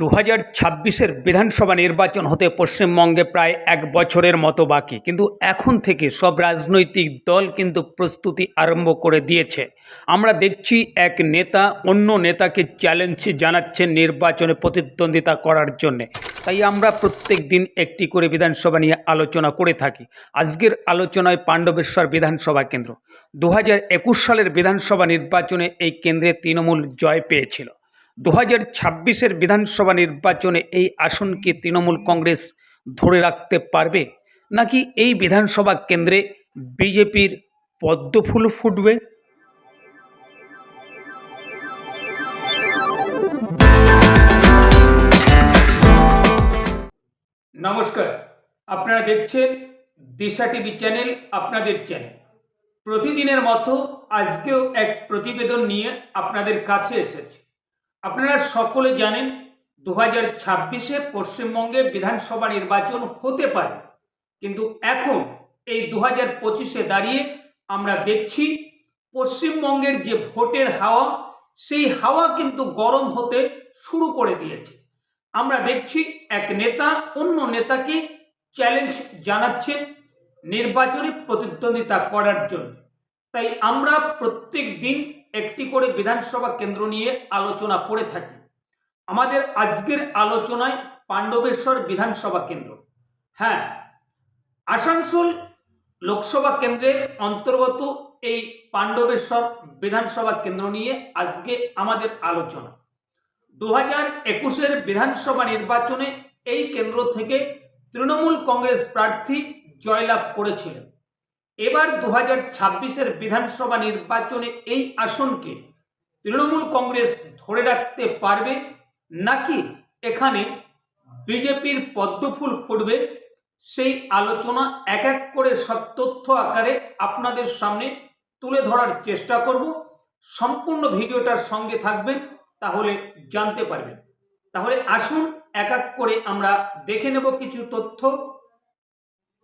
দু হাজার ছাব্বিশের বিধানসভা নির্বাচন হতে পশ্চিমবঙ্গে প্রায় এক বছরের মতো বাকি। কিন্তু এখন থেকে সব রাজনৈতিক দল কিন্তু প্রস্তুতি আরম্ভ করে দিয়েছে। আমরা দেখছি এক নেতা অন্য নেতাকে চ্যালেঞ্জ জানাচ্ছেন নির্বাচনে প্রতিদ্বন্দ্বিতা করার জন্যে। তাই আমরা প্রত্যেক দিন একটি করে বিধানসভা নিয়ে আলোচনা করে থাকি। আজকের আলোচনায় পাণ্ডবেশ্বর বিধানসভা কেন্দ্র। দু হাজার একুশ সালের বিধানসভা নির্বাচনে এই কেন্দ্রে তৃণমূল জয় পেয়েছিল। দু হাজার ছাব্বিশের বিধানসভা নির্বাচনে এই আসনকে তৃণমূল কংগ্রেস ধরে রাখতে পারবে? নাকি এই বিধানসভা কেন্দ্রে বিজেপির পদ্মফুল ফুটবে? নমস্কার। আপনারা দেখছেন দিশা টিভি চ্যানেল, আপনাদের চ্যানেল। প্রতিদিনের মতো আজকেও এক প্রতিবেদন নিয়ে আপনাদের কাছে এসেছে। আপনারা সকলে জানেন দু হাজার ছাব্বিশে পশ্চিমবঙ্গে বিধানসভা নির্বাচন হতে পারে, কিন্তু এখন এই দু হাজার পঁচিশে দাঁড়িয়ে আমরা দেখছি পশ্চিমবঙ্গের যে ভোটের হাওয়া, সেই হাওয়া কিন্তু গরম হতে শুরু করে দিয়েছে। আমরা দেখছি এক নেতা অন্য নেতাকে চ্যালেঞ্জ জানাচ্ছেন নির্বাচনে প্রতিদ্বন্দ্বিতা করার জন্য। তাই আমরা প্রত্যেক দিন একটি করে বিধানসভা কেন্দ্র নিয়ে আলোচনা করে থাকি। আমাদের আজকের আলোচনায় পাণ্ডবেশ্বর বিধানসভা কেন্দ্র। হ্যাঁ আসানসোল লোকসভা কেন্দ্রের অন্তর্গত এই পাণ্ডবেশ্বর বিধানসভা কেন্দ্র নিয়ে আজকে আমাদের আলোচনা। দু হাজার একুশের বিধানসভা নির্বাচনে এই কেন্দ্র থেকে তৃণমূল কংগ্রেস প্রার্থী জয়লাভ করেছিলেন। এবার দু হাজার ছাব্বিশের বিধানসভা নির্বাচনে এই আসনকে তৃণমূল কংগ্রেস ধরে রাখতে পারবে নাকি এখানে বিজেপির পদ্মফুল ফুটবে? সেই আলোচনা এক এক করে সব তথ্য আকারে আপনাদের সামনে তুলে ধরার চেষ্টা করব। সম্পূর্ণ ভিডিওটার সঙ্গে থাকবেন, তাহলে জানতে পারবেন। তাহলে আসুন, এক এক করে আমরা দেখে নেব কিছু তথ্য।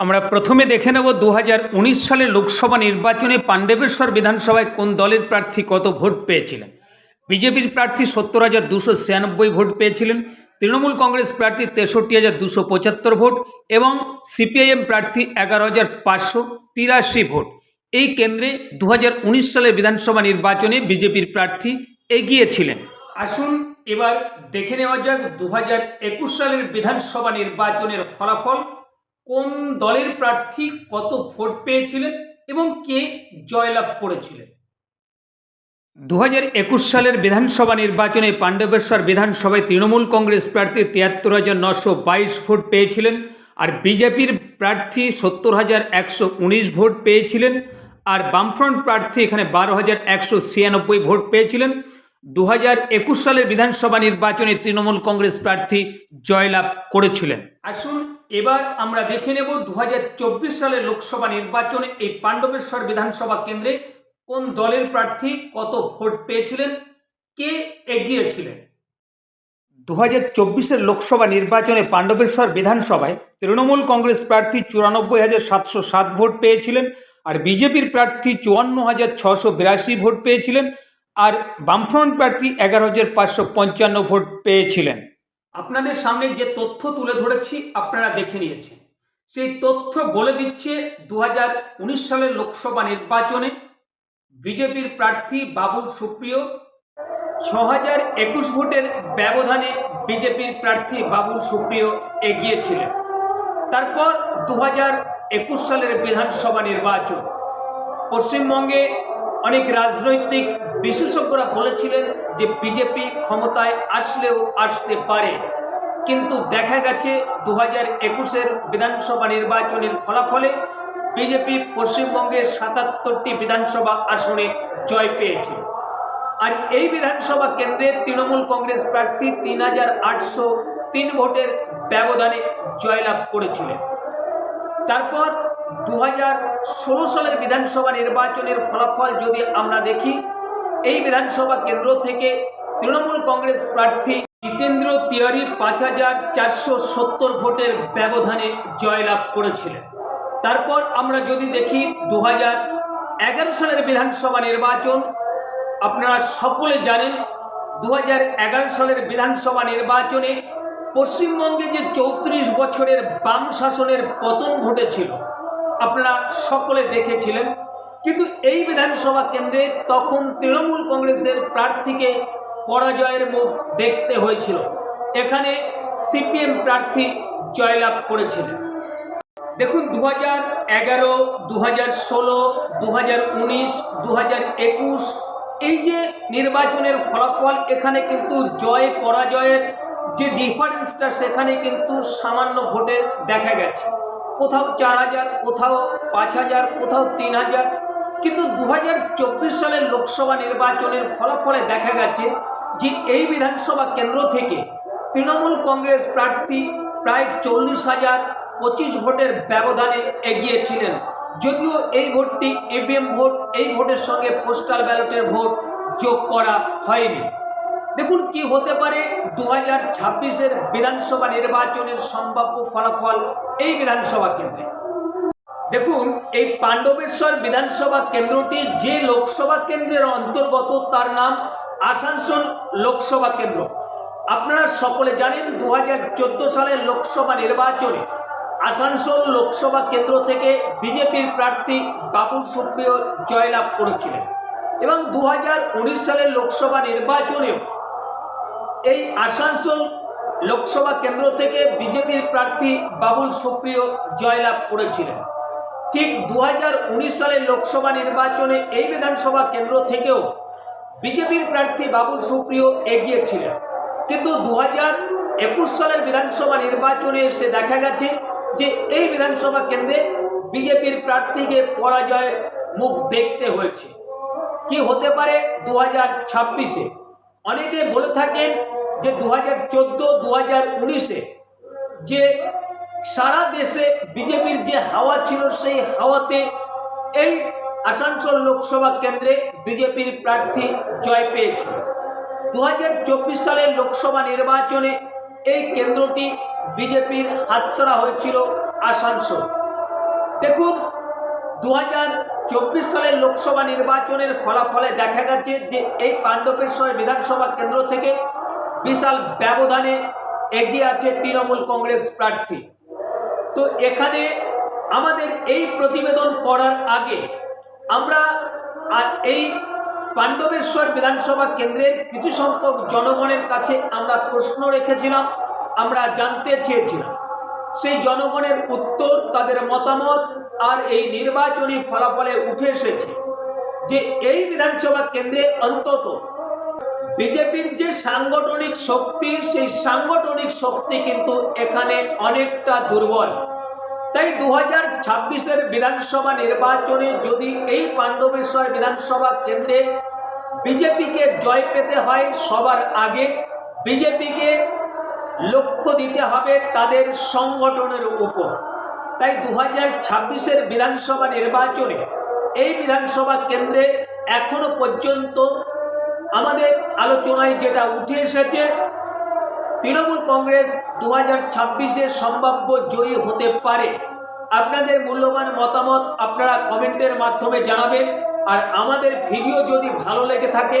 আমরা প্রথমে দেখে নেব দু সালে লোকসভা নির্বাচনে পাণ্ডবেশ্বর বিধানসভায় কোন দলের প্রার্থী কত ভোট পেয়েছিলেন? বিজেপির প্রার্থী সত্তর হাজার দুশো ছিয়ানব্বই ভোট পেয়েছিলেন, তৃণমূল কংগ্রেস প্রার্থী তেষট্টি হাজার দুশো পঁচাত্তর ভোট এবং সিপিআইএম প্রার্থী এগারো হাজার পাঁচশো তিরাশি ভোট। এই কেন্দ্রে দু সালের বিধানসভা নির্বাচনে বিজেপির প্রার্থী এগিয়েছিলেন। আসুন এবার দেখে নেওয়া যাক দু হাজার একুশ সালের বিধানসভা নির্বাচনের ফলাফল। কোন দলের প্রার্থী কত ভোট পেয়েছিলেন এবং কে জয়লাভ করেছিলেন? দু হাজার একুশ সালের বিধানসভা নির্বাচনে পাণ্ডবেশ্বর বিধানসভায় তৃণমূল কংগ্রেস প্রার্থী তিয়াত্তর হাজার নশো বাইশ ভোট পেয়েছিলেন আর বিজেপির প্রার্থী সত্তর হাজার একশো উনিশ ভোট পেয়েছিলেন আর বামফ্রন্ট প্রার্থী এখানে বারো হাজার একশো ছিয়ানব্বই ভোট পেয়েছিলেন। দু হাজার একুশ সালের বিধানসভা নির্বাচনে তৃণমূল কংগ্রেস প্রার্থী জয়লাভ করেছিলেন। আসুন, এবার আমরা দেখে নেব দু হাজার চব্বিশ সালের লোকসভা নির্বাচনে এই পাণ্ডবেশ্বর বিধানসভা কেন্দ্রে কোন দলের প্রার্থী কত ভোট পেয়েছিলেন, কে এগিয়েছিলেন? দু হাজার চব্বিশের লোকসভা নির্বাচনে পাণ্ডবেশ্বর বিধানসভায় তৃণমূল কংগ্রেস প্রার্থী চুরানব্বই হাজার সাতশো সাত ভোট পেয়েছিলেন আর বিজেপির প্রার্থী চুয়ান্ন হাজার ছশো বিরাশি ভোট পেয়েছিলেন। আর বামফ্রন্ট প্রার্থী এগারো হাজার পাঁচশো পঞ্চান্ন ভোট পেয়েছিলেন। আপনাদের সামনে যে তথ্য তুলে ধরেছি, আপনারা দেখে নিয়েছেন। সেই তথ্য বলে দিচ্ছে দু হাজার উনিশ সালের লোকসভা নির্বাচনে বিজেপির প্রার্থী বাবুল সুপ্রিয়। ছ হাজার একুশ ভোটের ব্যবধানে বিজেপির প্রার্থী বাবুল সুপ্রিয় এগিয়েছিলেন। তারপর দু হাজার একুশ সালের বিধানসভা নির্বাচন। পশ্চিমবঙ্গে অনেক রাজনৈতিক বিশেষজ্ঞরা বলেছিলেন যে বিজেপি ক্ষমতায় আসলেও আসতে পারে। কিন্তু দেখা গেছে দু হাজার একুশের বিধানসভা নির্বাচনের ফলাফলে বিজেপি পশ্চিমবঙ্গের সাতাত্তরটি বিধানসভা আসনে জয় পেয়েছে। আর এই বিধানসভা কেন্দ্রে তৃণমূল কংগ্রেস প্রার্থী তিন হাজার আটশো তিন ভোটের ব্যবধানে জয়লাভ করেছিলেন। তারপর দু হাজার ষোলো সালের বিধানসভা নির্বাচনের ফলাফল যদি আমরা দেখি, এই বিধানসভা কেন্দ্র থেকে তৃণমূল কংগ্রেস প্রার্থী জিতেন্দ্র তিওয়ারি পাঁচ হাজার চারশো সত্তর ভোটের ব্যবধানে জয়লাভ করেছিলেন। তারপর আমরা যদি দেখি দু হাজার এগারো সালের বিধানসভা নির্বাচন, আপনারা সকলে জানেন দু হাজার এগারো সালের বিধানসভা নির্বাচনে পশ্চিমবঙ্গে যে চৌত্রিশ বছরের বাম শাসনের পতন ঘটেছিল আপনারা সকলে দেখেছিলেন। কিন্তু এই বিধানসভা কেন্দ্রে তখন তৃণমূল কংগ্রেসের প্রার্থীকে পরাজয়ের মুখ দেখতে হয়েছিল। এখানে সিপিএম প্রার্থী জয়লাভ করেছিলেন। দেখুন দু হাজার এগারো দু হাজার ষোলো দু হাজার উনিশ দু হাজার একুশ, এই যে নির্বাচনের ফলাফল, এখানে কিন্তু জয়, পরাজয়ের যে ডিফারেন্সটা সেখানে কিন্তু সামান্য ভোটে দেখা গেছে। কোথাও চার হাজার, কোথাও পাঁচ হাজার, কোথাও তিন হাজার। কিন্তু দু হাজার চব্বিশ সালের লোকসভা নির্বাচনের ফলাফলে দেখা গেছে যে এই বিধানসভা কেন্দ্র থেকে তৃণমূল কংগ্রেস প্রার্থী প্রায় চল্লিশ হাজার পঁচিশ ভোটের ব্যবধানে এগিয়েছিলেন। যদিও এই ভোটটি ইভিএম ভোট, এই ভোটের সঙ্গে পোস্টাল ব্যালটের ভোট যোগ করা হয়নি। দেখুন কি হতে পারে দু হাজার ছাব্বিশের বিধানসভা নির্বাচনের সম্ভাব্য ফলাফল এই বিধানসভা কেন্দ্রে। দেখুন, এই পাণ্ডবেশ্বর বিধানসভা কেন্দ্রটি যে লোকসভা কেন্দ্রের অন্তর্গত তার নাম আসানসোল লোকসভা কেন্দ্র। আপনারা সকলে জানেন দু হাজার চোদ্দ সালের লোকসভা নির্বাচনে আসানসোল লোকসভা কেন্দ্র থেকে বিজেপির প্রার্থী বাবুল সুপ্রিয় জয়লাভ করেছিলেন এবং দু হাজার উনিশ সালের লোকসভা নির্বাচনেও এই আসানসোল লোকসভা কেন্দ্র থেকে বিজেপির প্রার্থী বাবুল সুপ্রিয় জয়লাভ করেছিলেন। ঠিক দু হাজার উনিশ সালের লোকসভা নির্বাচনে এই বিধানসভা কেন্দ্র থেকেও বিজেপির প্রার্থী বাবুল সুপ্রিয় এগিয়েছিলেন। কিন্তু দু একুশ সালের বিধানসভা নির্বাচনে এসে দেখা গেছে যে এই বিধানসভা কেন্দ্রে বিজেপির প্রার্থীকে পরাজয়ের মুখ দেখতে হয়েছে। কি হতে পারে দু হাজার ছাব্বিশে? অনেকে বলে থাকেন যে দু হাজার চোদ্দ দু হাজার উনিশে যে সারা দেশে বিজেপির যে হাওয়া ছিল, সেই হাওয়াতে এই আসানসোল লোকসভা কেন্দ্রে বিজেপির প্রার্থী জয় পেয়েছিল। দু হাজার চব্বিশ সালের লোকসভা নির্বাচনে এই কেন্দ্রটি বিজেপির হাতছাড়া হয়েছিল আসানসোল। দেখুন দু হাজার সালের লোকসভা নির্বাচনের ফলাফলে দেখা গেছে যে এই পাণ্ডবেশ্বর বিধানসভা কেন্দ্র থেকে বিশাল ব্যবধানে এগিয়ে আছে তৃণমূল কংগ্রেস প্রার্থী। তো এখানে আমাদের এই প্রতিবেদন করার আগে আমরা এই পাণ্ডবেশ্বর বিধানসভা কেন্দ্রের কিছু সংখ্যক জনগণের কাছে আমরা প্রশ্ন রেখেছিলাম, আমরা জানতে চেয়েছিলাম। সেই জনগণের উত্তর, তাদের মতামত আর এই নির্বাচনী ফলাফলে উঠে এসেছে যে এই বিধানসভা কেন্দ্রে অন্তত বিজেপির যে সাংগঠনিক শক্তি, সেই সাংগঠনিক শক্তি কিন্তু এখানে অনেকটা দুর্বল। তাই দু হাজার ছাব্বিশের বিধানসভা নির্বাচনে যদি এই পাণ্ডবেশ্বর বিধানসভা কেন্দ্রে বিজেপিকে জয় পেতে হয় সবার আগে, বিজেপিকে লক্ষ্য দিতে হবে তাদের সংগঠনের উপর। তাই দু হাজার ছাব্বিশের বিধানসভা নির্বাচনে এই বিধানসভা কেন্দ্রে এখনও পর্যন্ত আমাদের আলোচনায় যেটা উঠে এসেছে, তৃণমূল কংগ্রেস দু হাজার ছাব্বিশে সম্ভাব্য জয়ী হতে পারে। আপনাদের মূল্যবান মতামত আপনারা কমেন্টের মাধ্যমে জানাবেন, আর আমাদের ভিডিও যদি ভালো লেগে থাকে